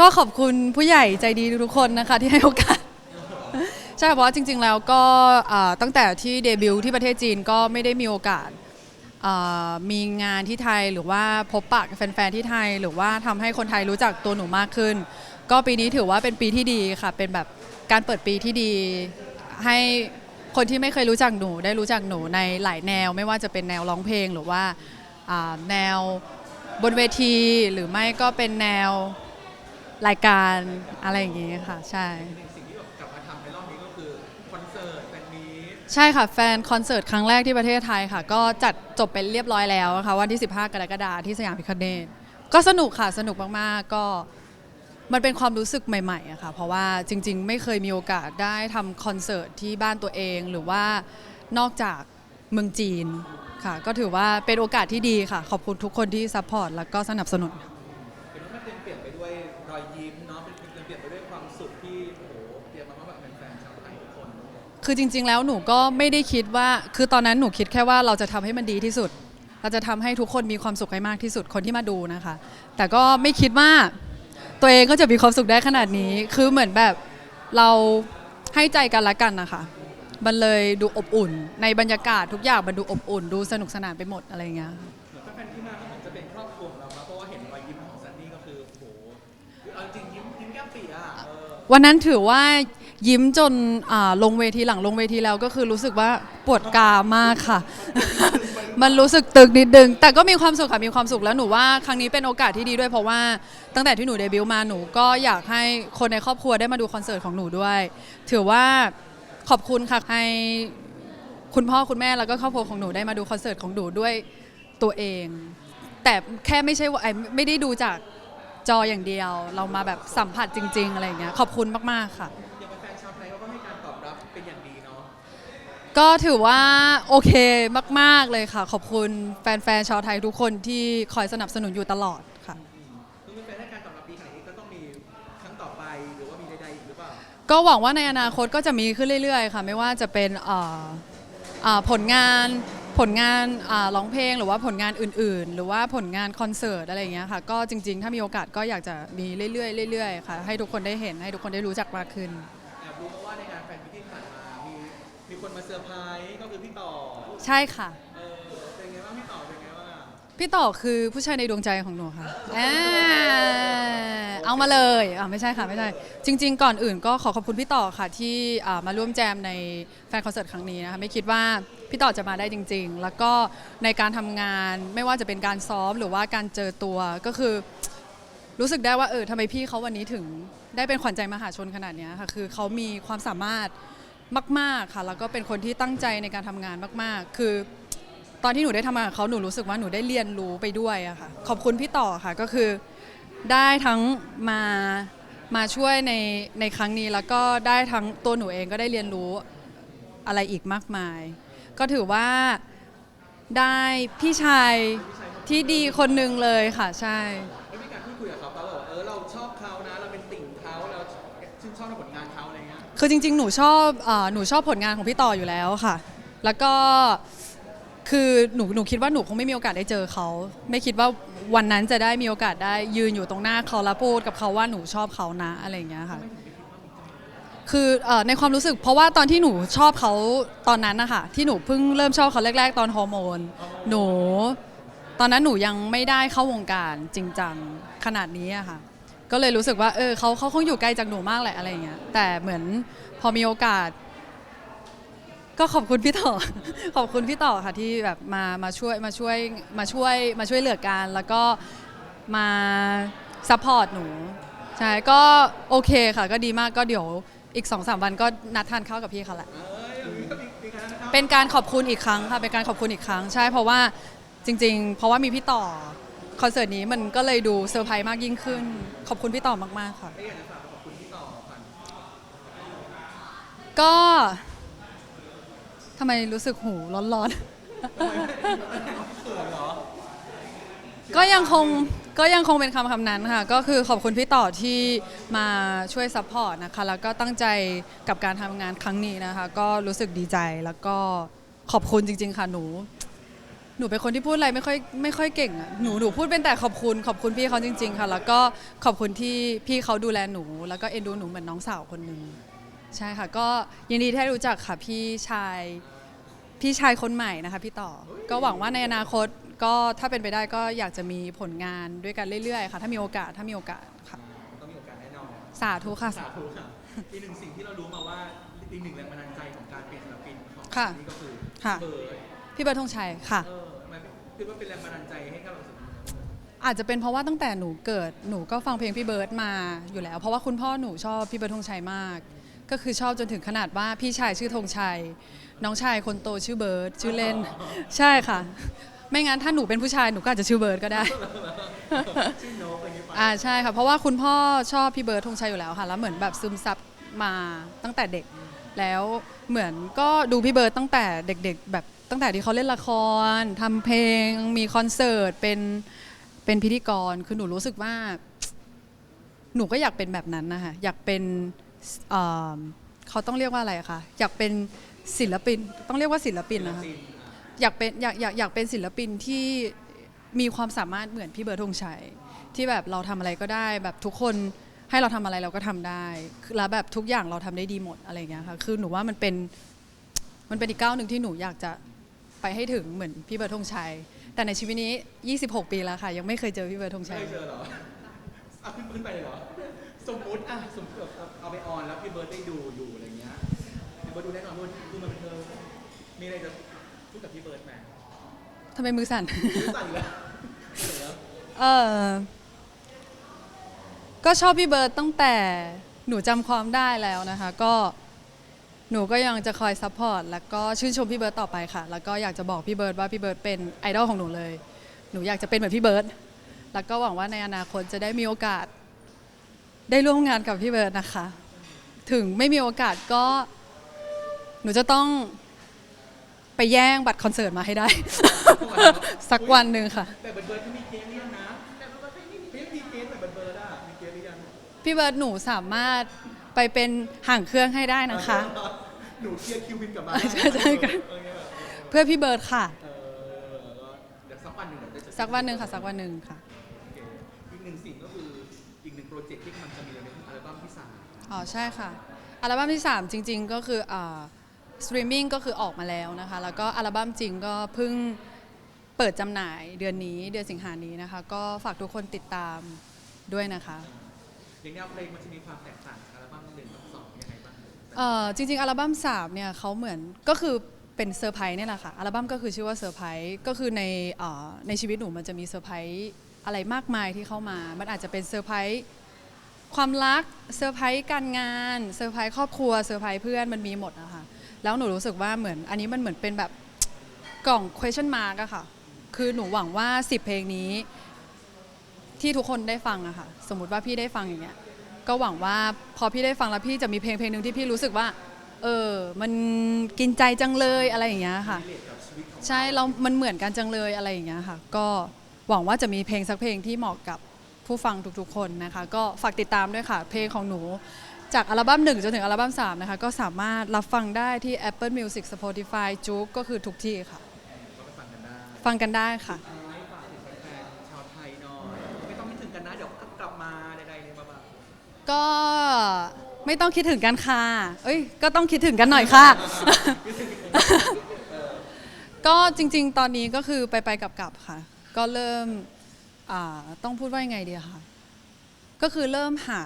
ก็ขอบคุณผู้ใหญ่ใจดีทุกคนนะคะที่ให้โอกาส ใช่เพราะว่าจริง ๆ แล้วก็อ่าตั้งแต่ที่เดบิวต์ที่ประเทศจีนก็ไม่ได้มีโอกาสอ่ามีงานที่ไทยหรือว่าพบปะกับแฟนๆที่ไทย หรือว่าทำให้คนไทยรู้จักตัวหนูมากขึ้น ก็ปีนี้ถือว่าเป็นปีที่ดีค่ะ เป็นแบบการเปิดปีที่ดี ให้คนที่ไม่เคยรู้จักหนูได้รู้จักหนูในหลายแนว ไม่ว่าจะเป็นแนวร้องเพลงหรือว่าอ่าแนวบนเวทีหรือไม่ก็เป็นแนว รายการอะไรอย่างงี้ค่ะ ใช่ สิ่งที่แบบกลับมาทำในรอบนี้ก็คือคอนเสิร์ตแฟนมีตใช่ค่ะแฟนคอนเสิร์ตครั้งแรกที่ประเทศไทยค่ะ ก็จัดจบเป็นเรียบร้อยแล้วนะคะวันที่ 15 กรกฎาคมที่สยามพิคเนตก็สนุกค่ะสนุกมากๆก็มันเป็นความรู้สึกใหม่ๆอะค่ะเพราะว่าจริง ๆ ไม่เคยมีโอกาสได้ทำคอนเสิร์ตที่บ้านตัวเองหรือว่านอกจากเมืองจีนค่ะ ก็ถือว่าเป็นโอกาสที่ดีค่ะ ขอบคุณทุกคนที่ซัพพอร์ตแล้วก็สนับสนุนเห็ รอยยิ้มเนาะเป็นเต็มเปลี่ยนไปด้วยความสุขที่โอ้โหเตรียมมาให้แบบแฟนๆชาวไทยทุกคนคือจริง ๆ แล้วหนูก็ไม่ได้คิดว่า คือตอนนั้นหนูคิดแค่ว่าเราจะทำให้มันดีที่สุด เราจะทำให้ทุกคนมีความสุขให้มากที่สุดคนที่มาดูนะคะ แต่ก็ไม่คิดว่าตัวเองก็จะมีความสุขได้ขนาดนี้ คือเหมือนแบบเราให้ใจกันละกันนะคะ มันเลยดูอบอุ่น ในบรรยากาศทุกอย่างมันดูอบอุ่น ดูสนุกสนานไปหมดอะไรอย่างเงี้ย วันนั้นถือว่ายิ้มจนอ่าลงเวทีหลังลงเวทีแล้วก็คือรู้สึกว่าปวดกามากค่ะ มันรู้สึกตึกนิดนึง แต่ก็มีความสุขค่ะมีความสุขแล้วหนูว่าครั้งนี้เป็นโอกาสที่ดีด้วยเพราะว่าตั้งแต่ที่หนูเดบิวต์มาหนูก็อยากให้คนในครอบครัวได้มาดูคอนเสิร์ตของหนูด้วย ถือว่าขอบคุณค่ะให้คุณพ่อคุณแม่แล้วก็ครอบครัวของหนูได้มาดูคอนเสิร์ตของหนูด้วยตัวเอง แต่แค่ไม่ใช่ว่าไอ้ไม่ได้ดูจาก จออย่างเดียว เรามาแบบสัมผัสจริง ๆ อะไรอย่างเงี้ยขอบคุณมาก ๆ ค่ะ อย่างแฟนๆชาวไทยเขาก็ให้การตอบรับเป็นอย่างดีเนาะ ก็ถือว่าโอเคมาก ๆ เลยค่ะ ขอบคุณแฟน ๆ ชาวไทยทุกคนที่คอยสนับสนุนอยู่ตลอดค่ะ คือแฟนๆให้การตอบรับดีขนาดนี้ก็ต้องมีครั้งต่อไปหรือว่ามีใดๆอีกหรือเปล่า ก็หวังว่าในอนาคตก็จะมีขึ้นเรื่อย ๆ ค่ะ ไม่ว่าจะเป็นเอ่อเอ่อผลงาน ผลงานอ่าร้องเพลงหรือว่าผลงานอื่น ๆ หรือว่าผลงานคอนเสิร์ตอะไรอย่างเงี้ยค่ะก็จริง ๆ ถ้ามีโอกาสก็อยากจะมีเรื่อยๆเรื่อยๆค่ะให้ทุกคนได้เห็นให้ทุกคนได้รู้จักมากขึ้นแอบรู้มาว่าในงานแฟนมิตที่ผ่านมามีมีคนมาเซอร์ไพรส์ก็คือพี่ต่อใช่ค่ะเออเป็นไงบ้างพี่ต่อเป็นไงบ้างอะพี่ต่อคือผู้ชายในดวงใจของหนูค่ะอ่าเอามาเลยอ่าไม่ใช่ค่ะไม่ใช่จริง ๆ ก่อนอื่นก็ขอขอบคุณพี่ต่อค่ะที่อ่ามาร่วมแจมในแฟนคอนเสิร์ตครั้งนี้นะคะไม่คิดว่า พี่ต่อจะมาได้จริง ๆ แล้วก็ในการทำงานไม่ว่าจะเป็นการซ้อมหรือว่าการเจอตัวก็คือ รู้สึกได้ว่าเออทำไมพี่เขาวันนี้ถึงได้เป็นขวัญใจมหาชนขนาดเนี้ยค่ะคือเขามีความสามารถมาก ๆค่ะ แล้วก็เป็นคนที่ตั้งใจในการทำงานมาก ๆ คือ ตอนที่หนูได้ทำงานกับเขาหนูรู้สึกว่าหนูได้เรียนรู้ไปด้วยอะค่ะขอบคุณพี่ต่อค่ะก็คือ ได้ทั้งมามาช่วยในในครั้งนี้แล้วก็ได้ทั้งตัวหนูเองก็ได้เรียนรู้อะไรอีกมากมาย ก็ถือว่าได้พี่ชายที่ดีคนหนึ่งเลยค่ะใช่ แล้วมีการพูดคุยกับเขาเขาบอกเออเราชอบเขานะเราเป็นติ่งเขาเราชื่นชอบในผลงานเขาอะไรเงี้ยคือจริง ๆ หนูชอบเออหนูชอบผลงานของพี่ต่ออยู่แล้วค่ะ แล้วก็คือหนูหนูคิดว่าหนูคงไม่มีโอกาสได้เจอเขา ไม่คิดว่าวันนั้นจะได้มีโอกาสได้ยืนอยู่ตรงหน้าเขาแล้วพูดกับเขาว่าหนูชอบเขานะอะไรอย่างเงี้ยค่ะคือเอ่อในความรู้สึกเพราะว่าตอนที่หนูชอบเขาตอนนั้นนะคะที่หนูเพิ่งเริ่มชอบเขาแรก ๆ ตอนฮอร์โมน หนู ตอนนั้นหนูยังไม่ได้เข้าวงการจริงจังขนาดนี้อะค่ะ ก็เลยรู้สึกว่าเออเขาเขาคงอยู่ไกลจากหนูมากแหละอะไรอย่างเงี้ยแต่เหมือนพอมีโอกาส ก็ขอบคุณพี่ต่อ ขอบคุณพี่ต่อค่ะที่แบบมามาช่วยมาช่วยมาช่วยมาช่วยเหลือกันแล้วก็มาซัพพอร์ตหนูใช่ก็โอเคค่ะ ก็ดีมากก็เดี๋ยว อีก2อสวันก็นัดทานข้าวกับพี่เขาแหละเอ้ยมีก็มีมีการนะครับเป็นการขอบคุณอีกครั้งค่ะ เป็นการขอบคุณอีกครั้ง ใช่ เพราะว่าจริง ๆ เพราะว่ามีพี่ต่อคอนเสิร์ตนี้มันก็เลยดูเซอร์ไพรส์มากยิ่งขึ้น ขอบคุณพี่ต่อมากๆค่ะได้อยากจะฝากขอบคุณพี่ต่อผ่านก็ทำไมรู้สึกหูร้อนเขินเหรอๆ ก็ยังคงก็ยังคงเป็นคำคำนั้นค่ะ ก็คือขอบคุณพี่ต่อที่มาช่วยซัพพอร์ตนะคะ แล้วก็ตั้งใจกับการทำงานครั้งนี้นะคะ ก็รู้สึกดีใจแล้วก็ขอบคุณจริง ๆ ค่ะหนู หนูเป็นคนที่พูดอะไรไม่ค่อยไม่ค่อยเก่งอะหนูหนูพูดเป็นแต่ขอบคุณ ขอบคุณพี่เขาจริง ๆ ค่ะ แล้วก็ขอบคุณที่พี่เขาดูแลหนู แล้วก็เอ็นดูหนูเหมือนน้องสาวคนหนึ่งใช่ค่ะ ก็ยินดีที่ได้รู้จักค่ะพี่ชายพี่ชายคนใหม่นะคะ พี่ต่อก็หวังว่าในอนาคต ก็ถ้าเป็นไปได้ก็อยากจะมีผลงานด้วยกันเรื่อยๆ ค่ะ ถ้ามีโอกาสถ้ามีโอกาสค่ะ ต้องมีโอกาสแน่นอนสาธุค่ะ สาธุค่ะอีกหนึ่งสิ่งที่เรารู้มาว่าอีกหนึ่งแรงบันดาลใจของการเป็นศิลปินของค่ะนี่ก็คือค่ะ เบิร์ดพี่เบิร์ดธงชัยค่ะ เออมันคิดว่าเป็นแรงบันดาลใจให้กับเราสุดอาจจะเป็นเพราะว่าตั้งแต่หนูเกิดหนูก็ฟังเพลงพี่เบิร์ดมาอยู่แล้ว เพราะว่าคุณพ่อหนูชอบพี่เบิร์ดธงชัยมาก ก็คือชอบจนถึงขนาดว่าพี่ชายชื่อธงชัย น้องชายคนโตชื่อเบิร์ดชื่อเล่น ใช่ค่ะ ไม่งั้นถ้าหนูเป็นผู้ชายหนูก็อาจจะชื่อเบิร์ดก็ได้ ชื่อโนกอะไรอย่างเงี้ยไปอ่าใช่ค่ะเพราะว่าคุณพ่อชอบพี่เบิร์ดธงชัยอยู่แล้วค่ะ แล้วเหมือนแบบซึมซับมาตั้งแต่เด็ก แล้วเหมือนก็ดูพี่เบิร์ดตั้งแต่เด็ก ๆ แบบตั้งแต่ที่เขาเล่นละครทำเพลงมีคอนเสิร์ตเป็นเป็นพิธีกรคือหนูรู้สึกว่า หนูก็อยากเป็นแบบนั้นนะคะอยากเป็นเอ่อเขาต้องเรียกว่าอะไรอะคะอยากเป็นศิลปินต้องเรียกว่าศิลปินนะคะจริงอะ อยากเป็นอยากอยากอยากเป็นศิลปินที่มีความสามารถเหมือนพี่เบิร์ดธงชัยที่แบบเราทำอะไรก็ได้ แบบทุกคนให้เราทำอะไรเราก็ทำได้คือแล้วแบบทุกอย่างเราทำได้ดีหมดอะไรเงี้ยค่ะคือหนูว่ามันเป็นมันเป็นอีกก้าวหนึ่งที่หนูอยากจะไปให้ถึงเหมือนพี่เบิร์ดธงชัย แต่ในชีวิตนี้ 26 ปีแล้วค่ะ ยังไม่เคยเจอพี่เบิร์ดธงชัยเคยเจอเหรอเอาขึ้นไปเลยหรอสมมุติอะสมมติแบบเอาไปออนแล้วพี่เบิร์ดได้ดูอยู่อะไรเงี้ยพี่เบิร์ดดูแน่นอนว่าดูมันเป็นเธอมีอะไรจะ พูดกับพี่เบิร์ดไหมทำไมมือสั่น รู้สั่นอยู่แล้วรู้สั่นอยู่แล้วเออก็ชอบพี่เบิร์ตตั้งแต่หนูจำความได้แล้วนะคะ ก็หนูก็ยังจะคอยซัพพอร์ตแล้วก็ชื่นชมพี่เบิร์ตต่อไปค่ะ แล้วก็อยากจะบอกพี่เบิร์ตว่าพี่เบิร์ตเป็นไอดอลของหนูเลย หนูอยากจะเป็นเหมือนพี่เบิร์ตแล้วก็หวังว่าในอนาคตจะได้มีโอกาส ได้ร่วมงานกับพี่เบิร์ตนะคะ ถึงไม่มีโอกาสก็ หนูจะต้อง ไปแย่งบัตรคอนเสิร์ตมาให้ได้ สักวันหนึ่งค่ะ แต่เบิร์ดเบิร์ดเขามีเกมหรือยังนะแต่เบิร์ดเบิร์ดไม่มีเกมมีเกมแบบเบิร์ดเบิร์ดอะมีเกมหรือยังพี่เบิร์ดหนูสามารถไปเป็นห่างเครื่องให้ได้นะคะ หนูเคลียร์คิวบินกลับมาใช่ใช่ค่ะ เออเนี่ยแบบเพื่อพี่เบิร์ดค่ะ เออเดี๋ยวสักวันหนึ่งเดี๋ยวได้เจอสักวันหนึ่งค่ะ สักวันหนึ่งค่ะ โอเคอีกหนึ่งสิ่งก็คืออีกหนึ่งโปรเจกต์ที่มันจะมีในอัลบั้มที่สามอ๋อใช่ค่ะ อัลบั้มที่ 3 จริง ๆ ก็คืออ่า สตรีมมิ่งก็คือออกมาแล้วนะคะ แล้วก็อัลบั้มจริงก็เพิ่งเปิดจำหน่ายเดือนนี้เดือนสิงหานี้นะคะ ก็ฝากทุกคนติดตามด้วยนะคะอย่างแนวเพลงมันจะมีความแตกต่างจากอัลบั้มหนึ่งกับสองยังไงบ้างเอ่อจริง ๆ อัลบั้ม3เนี่ยเขาเหมือนก็คือเป็นเซอร์ไพรส์เนี่ยแหละค่ะอัลบั้มก็คือชื่อว่าเซอร์ไพรส์ก็คือในเอ่อในชีวิตหนูมันจะมีเซอร์ไพรส์อะไรมากมายที่เข้ามา มันอาจจะเป็นเซอร์ไพรส์ความรักเซอร์ไพรส์การงานเซอร์ไพรส์ครอบครัวเซอร์ไพรส์เพื่อนมันมีหมดนะคะ แล้วหนูรู้สึกว่าเหมือนอันนี้มันเหมือนเป็นแบบกล่อง question mark อะค่ะ คือหนูหวังว่า 10 เพลงนี้ ที่ทุกคนได้ฟังอะค่ะ สมมติว่าพี่ได้ฟังอย่างเงี้ย ก็หวังว่าพอพี่ได้ฟังแล้วพี่จะมีเพลงเพลงหนึ่งที่พี่รู้สึกว่า เออ มันกินใจจังเลยอะไรอย่างเงี้ยค่ะ ใช่เรา มันเหมือนกันจังเลยอะไรอย่างเงี้ยค่ะ ก็หวังว่าจะมีเพลงสักเพลงที่เหมาะกับผู้ฟังทุกๆ คนนะคะ ก็ฝากติดตามด้วยค่ะ เพลงของหนู จากอัลบั้ม1จนถึงอัลบั้ม3นะคะก็สามารถรับฟังได้ที่ Apple Music Spotify จุกก็คือทุกที่ค่ะก็ไปฟังกันได้ฟังกันได้ค่ะท้ายฝากถึงแฟนๆชาวไทยหน่อยไม่ต้องคิดถึงกันนะ เดี๋ยวกลับมาใดๆเนี่ยบ้าก็ไม่ต้องคิดถึงกันค่ะ เอ้ย ก็ต้องคิดถึงกันหน่อยค่ะ ก็จริงๆ ตอนนี้ก็คือไปไปๆกลับๆค่ะ ก็เริ่มอ่าต้องพูดว่ายังไงดีอะค่ะ ก็คือเริ่มหา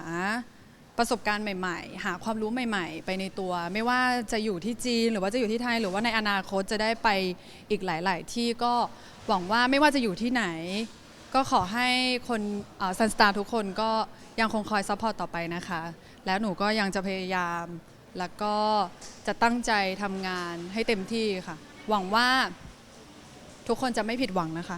ประสบการณ์ใหม่ ๆ หาความรู้ใหม่ ๆ ไปในตัว ไม่ว่าจะอยู่ที่จีน หรือว่าจะอยู่ที่ไทย หรือว่าในอนาคตจะได้ไปอีกหลาย ๆ ที่ก็หวังว่าไม่ว่าจะอยู่ที่ไหน ก็ขอให้คนซันสตาร์ทุกคนก็ยังคงคอยซัพพอร์ตต่อไปนะคะ แล้วหนูก็ยังจะพยายาม แล้วก็จะตั้งใจทำงานให้เต็มที่ค่ะ หวังว่าทุกคนจะไม่ผิดหวังนะคะ